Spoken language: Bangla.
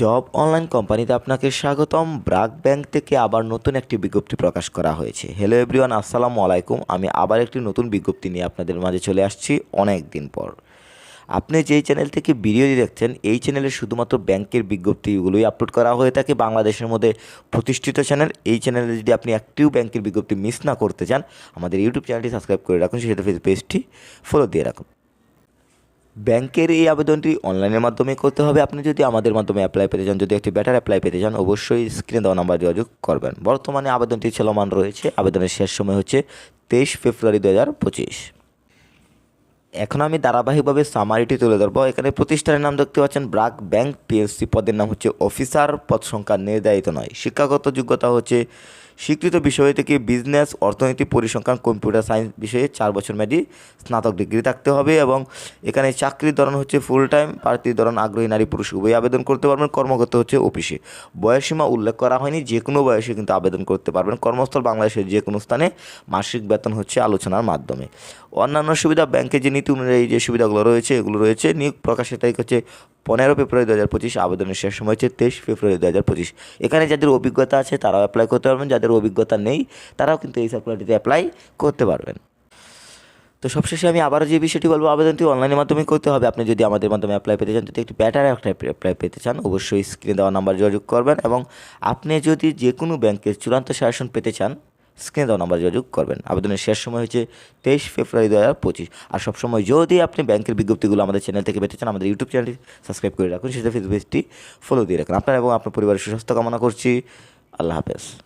জব অনলাইন কোম্পানিতে আপনাকে স্বাগতম। ব্রাক ব্যাংক থেকে আবার নতুন একটি বিজ্ঞপ্তি প্রকাশ করা হয়েছে। হ্যালো এভরিওয়ান আসসালামু আলাইকুম। আমি আবার একটি নতুন বিজ্ঞপ্তি নিয়ে আপনাদের মাঝে চলে আসছি অনেক দিন পর। আপনি যেই চ্যানেল থেকে ভিডিও দেখছেন, এই চ্যানেলে শুধুমাত্র ব্যাংকের বিজ্ঞপ্তিগুলোই আপলোড করা হয়ে থাকে। বাংলাদেশের মধ্যে প্রতিষ্ঠিত চ্যানেল এই চ্যানেলে যদি আপনি একটিও ব্যাংকের বিজ্ঞপ্তি মিস না করতে চান, আমাদের ইউটিউব চ্যানেলটি সাবস্ক্রাইব করে রাখুন। সেটা ফেসবুক পেজটি ফলো দিয়ে রাখুন। ব্যাংকের এই আবেদনটি অনলাইনের মাধ্যমে করতে হবে। আপনি যদি আমাদের মাধ্যমে অ্যাপ্লাই পেতে চান, যদি একটি বেটার অ্যাপ্লাই পেতে চান, অবশ্যই স্ক্রিনে দেওয়া নাম্বার যোগাযোগ করবেন। বর্তমানে আবেদনটি চলমান রয়েছে। আবেদনের শেষ সময় হচ্ছে তেইশ ফেব্রুয়ারি দু হাজার পঁচিশ। এখন আমি ধারাবাহিকভাবে সামারিটি তুলে ধরবো। এখানে প্রতিষ্ঠানের নাম দেখতে পাচ্ছেন, ব্রাক ব্যাংক পিএসসি পদের নাম হচ্ছে অফিসার পদ সংখ্যা নির্ধারিত নয়। শিক্ষাগত যোগ্যতা হচ্ছে স্বীকৃত বিষয় থেকে বিজনেস অর্থনীতি, পরিসংখ্যান কম্পিউটার সায়েন্স বিষয়ে চার বছর মেয়াদী স্নাতক ডিগ্রি থাকতে হবে এবং এখানে চাকরির ধরন হচ্ছে ফুল টাইম প্রার্থীর ধরন আগ্রহী নারী পুরুষ, উভয় আবেদন করতে পারবেন কর্মকর্তা হচ্ছে অফিসে বয়সীমা উল্লেখ করা হয়নি, যে কোনো বয়সে কিন্তু আবেদন করতে পারবেন। কর্মস্থল বাংলাদেশের যে কোনো স্থানে মাসিক বেতন হচ্ছে আলোচনার মাধ্যমে। অন্যান্য সুবিধা ব্যাংকে যে নীতি অনুযায়ী যে সুবিধাগুলো রয়েছে, এগুলো রয়েছে। নিয়োগ প্রকাশের তারিখ হচ্ছে পনেরো ফেব্রুয়ারি দু হাজার পঁচিশ আবেদনের শেষ সময় হচ্ছে তেইশ ফেব্রুয়ারি দু হাজার পঁচিশ। এখানে যাদের অভিজ্ঞতা আছে, তারাও অ্যাপ্লাই করতে পারবেন। যাদের অভিজ্ঞতা নেই, তারাও কিন্তু এই সার্কুলারটিতে অ্যাপ্লাই করতে পারবেন। তো সবশেষে আমি আবারও যে বিষয়টি বলব, আবেদনটি অনলাইনের মাধ্যমে করতে হবে। আপনি যদি আমাদের মাধ্যমে অ্যাপ্লাই পেতে চান, যদি একটি ব্যাটার একটা অ্যাপ্লাই পেতে চান, অবশ্যই স্ক্রিনে দেওয়া নাম্বার যোগাযোগ করবেন এবং আপনি যদি যে কোনো ব্যাংকের চূড়ান্ত শাসন পেতে চান স্ক্রিনে দেওয়া নাম্বার যোগাযোগ করবেন। আবেদনের শেষ সময় হচ্ছে তেইশ ফেব্রুয়ারি দু হাজার পঁচিশ। আর সবসময় যদি আপনি ব্যাংকের বিজ্ঞপ্তিগুলো আমাদের চ্যানেল থেকে পেতে চান, আমাদের ইউটিউব চ্যানেলটি সাবস্ক্রাইব করে রাখুন, সেটা ফেসবুকটি ফলো দিয়ে রাখুন। আপনার এবং আপনার পরিবারের সুস্বাস্থ্য কামনা করছি। আল্লাহ হাফেজ।